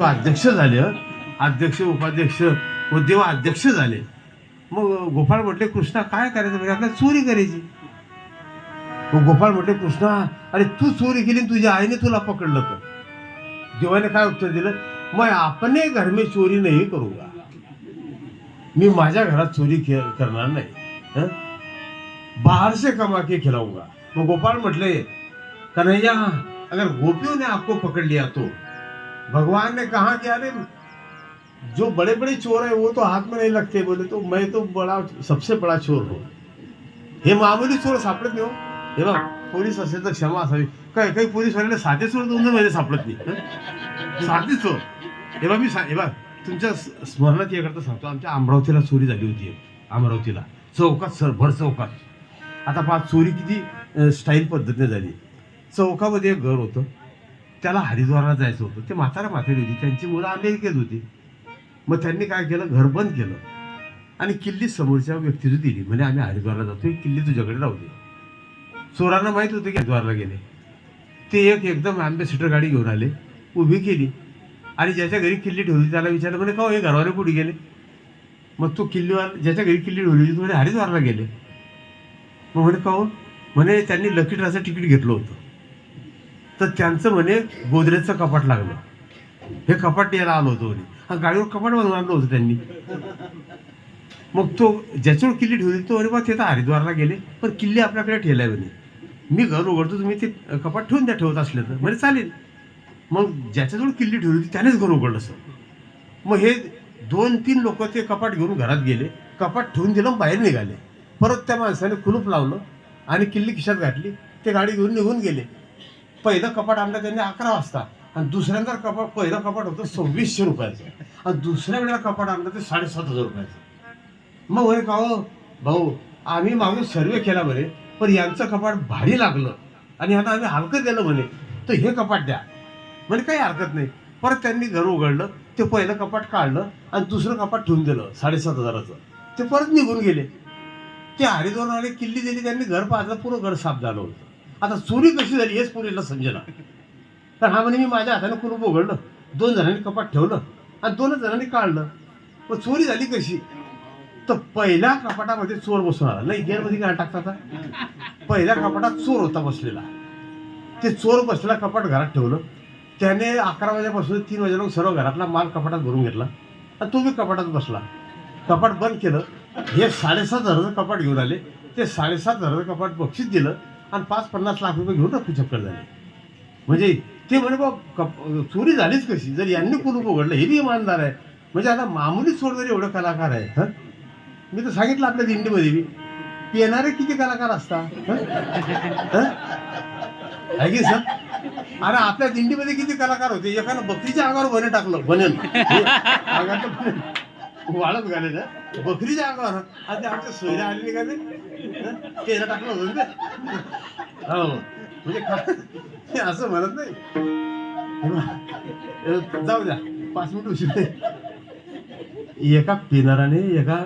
अध्यक्ष झाले अध्यक्ष उपाध्यक्ष व देव अध्यक्ष झाले मग गोपाळ म्हटले कृष्णा काय करायचं? म्हणजे आपल्याला चोरी करायची. मग गोपाळ म्हटले कृष्णा अरे तू चोरी केली तुझ्या आईने तुला पकडलं तर. देवाने काय उत्तर दिलं? मग आपणही घर में चोरी नाही करूंगा. मी माझ्या घरात चोरी के- करणार नाही. हं? से कमा के खिलाऊंगा. मग गोपाळ म्हटले कन्हैया अगर गोपियों ने आपको पकड़ लिया तो भगवान ने कहा कि अरे जो बड़े बड़े चोर है वो तो हाथ में नहीं लगते बोले तो मैं तो बड़ा सबसे बड़ा चोर हूँ। हे मामूली चोर सापडत नाही हो हे बघ पोलीस असेल तर क्षमा असावी काय काही पोलीसवाल्याला साधे चोर दोन मध्ये सापडत नाही साधे चोर। हे बघ मी हे बघ तुमच्या स्मरणात याकरता सांगतो आमच्या अमरावतीला चोरी झाली होती अमरावतीला. चौकात सर भर चौकात. आता पहा चोरी किती स्टाईल पद्धतीने झाली. चौकामध्ये एक घर होतं. त्याला हरिद्वारला जायचं होतं. ते म्हातारा म्हातारी होती. त्यांची मुलं अमेरिकेत होती. मग त्यांनी काय केलं? घर बंद केलं. आणि किल्ली समोरच्या व्यक्तीची दिली. म्हणजे आम्ही हरिद्वारला जातो ही किल्ली तुझ्याकडे राहू दे. चोरांना माहीत होतं की हरिद्वारला गेले. ते एक एकदम अँबेसिडर गाडी घेऊन आले. उभी केली. आणि ज्याच्या घरी किल्ली ठेवली त्याला विचारलं म्हणे का हे घरवाले कुठे गेले? मग तो किल्लीवार ज्याच्या घरी किल्ली ठेवली होती म्हणे हरिद्वारला गेले. मग म्हणे का म्हणे त्यांनी लकी ड्राचं तिकीट घेतलं होतं. तर त्यांचं म्हणे गोदरेजचं कपाट लागलं. हे कपाट यायला आलो होतो म्हणे. हा गाडीवर कपाट बनवून आणलं होतं त्यांनी. मग तो ज्याच्यावर किल्ली ठेवली तो अरे बा ते तर हरिद्वारला गेले पण किल्ली आपल्याकडे ठेवलाय म्हणे. मी घर उघडतो तुम्ही ते कपाट ठेवून द्या ठेवत असले तर. म्हणजे चालेल. मग ज्याच्याजवळ किल्ली ठेवली होती त्यानेच घर उघडलं सर मग हे दोन तीन लोक ते कपाट घेऊन घरात गेले कपाट ठेवून दिलं बाहेर निघाले. परत त्या माणसाने कुलूप लावलं आणि किल्ली खिशात घातली ते गाडी घेऊन निघून गेले. पहिलं कपाट आणलं त्यांनी अकरा वाजता. आणि दुसऱ्यांदा कपाट पहिलं कपाट होतं सव्वीसशे रुपयाचं. आणि दुसऱ्या वेळेला कपाट आणलं ते साडेसात हजार रुपयाचं. मग म्हणे का हो भाऊ आम्ही मागे सर्वे केला म्हणे पण यांचं कपाट भारी लागलं. आणि आता आम्ही हलकं केलं म्हणे तर हे कपाट द्या. म्हणजे काही हरकत नाही. परत त्यांनी घर उघडलं ते पहिलं कपाट काढलं आणि दुसरं कपाट ठेवून दिलं साडेसात हजाराचं. ते परत निघून गेले. ते हरिद्वारवाले किल्ली दिली त्यांनी घर पाहिलं पूर्ण घर साफ झालं होतं. आता चोरी कशी झाली हेच पुरीला समजेना. तर हा म्हणे मी माझ्या हाताने कुलूप उघडलं दोन जणांनी कपाट ठेवलं आणि दोनच जणांनी काढलं. मग चोरी झाली कशी? तर पहिल्या कपाटामध्ये चोर बसून आला नाही गेअरमध्ये काय टाकता आता. पहिल्या कपाटात चोर होता बसलेला. ते चोर बसलेला कपाट घरात ठेवलं. त्याने अकरा वाजेपासून तीन वाजेला सर्व घरातला माल कपाटात भरून घेतला. आणि तो बी कपाटात बसला. कपाट बंद केलं. हे साडेसात हजाराचं कपाट घेऊन आले. ते साडेसात हजाराचं कपाट बक्षीस दिलं. आणि पाच पन्नास लाख रुपये घेऊन टाकू चक्कर झाले. म्हणजे ते म्हणे बा कप चोरी झालीच कशी? जर यांनी कुलूप उघडलं हे बी इमानदार आहे. म्हणजे आता मामुली चोर एवढं कलाकार आहे हं? मी तर सांगितलं आपल्या दिंडीमध्ये बी. येणारे किती कलाकार असतात है? आहे की सर? अरे आपल्या दिंडीमध्ये किती कलाकार होते? एखादा बकरीच्या अंगावर बने टाकलं बनेल अंगात बनेल. वाळत घाले ना. बकरीच्या अंगावर आणि ते आमच्या सोयरा आलेली का ते? तेला टाकलं होतं ते. हो. म्हणजे काय असं म्हणत नाही. जाऊ द्या. पाच मिनिट उशीर एका पिनाराने एका